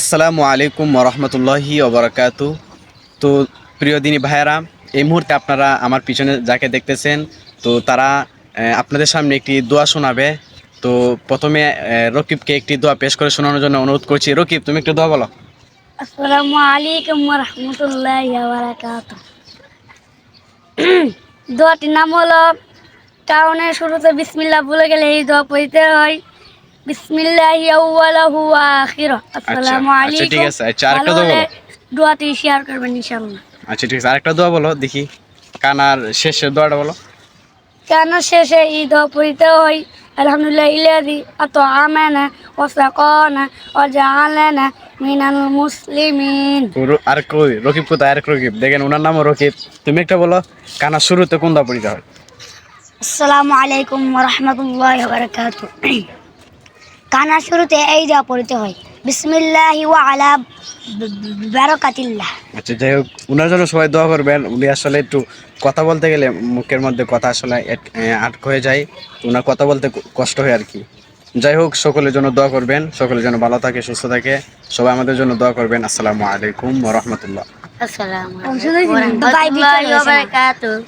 আসসালামু আলাইকুম রহমতুল্লাহি ওবরাকাত তো প্রিয় দিনী ভাইয়েরা, এই মুহূর্তে আপনারা আমার পিছনে যাকে দেখতেছেন, তো তারা আপনাদের সামনে একটি দোয়া শোনাবে। তো প্রথমে রকিবকে একটি দোয়া পেশ করে শোনানোর জন্য অনুরোধ করছি। রকিব, তুমি একটু দোয়া বলো। আসসালামু আলাইকুম রহমতুল্লাহ বারাকাত দোয়াটির নাম হলো কারণের শুরুতে বিসমিল্লাহ বলে গেলে এই দোয়া পড়তে হয়। বিসমিল্লাহ আউয়ালাহু আখিরা। আসসালামু আচ্ছা, ঠিক আছে। আচ্ছা, আরেকটা দোয়া বলো। দোয়াটি শেয়ার করবেন ইনশাআল্লাহ। আচ্ছা ঠিক আছে আরেকটা দোয়া বলো দেখি। কানার শেষের দোয়াটা বলো। কেন শেষে এই দোয়া পড়তে হয়। আলহামদুলিল্লাহ ইলাদি আত আমানা ওয়া সাকানা ওয়া জাআলানা মিনাল মুসলিমিন। তো র- আরেক কই রকিব কোথায়? রকিব। দেখেন ওনার নামও রকিব। তুমি একটা বলো কানার শুরুতে কোন দোয়া পড়িতে হয়? আসসালামু আলাইকুম রহমতুল্লাহ বারকাত কানা শুরুতে এই দেওয়া পড়তে হয়। বিসমিল্লাহি ওয়া আলা বারাকাতিল্লাহ। আচ্ছা যাই হোক ওনার জন্য সবাই দোয়া করবেন। উনি আসলে একটু কথা বলতে গেলে মুখের মধ্যে কথা আসলে আটক হয়ে যায়। ওনার কথা বলতে কষ্ট হয় আর কি। যাই হোক সকলের জন্য দোয়া করবেন। সকলের জন্য ভালো থাকে সুস্থ থাকে। সবাই আমাদের জন্য দোয়া করবেন। আসসালামু আলাইকুম রহমতুল্লাহ। আসসালামু আলাইকুম। ওয়া রাহমাতুল্লাহি ওয়া বারাকাতুহু।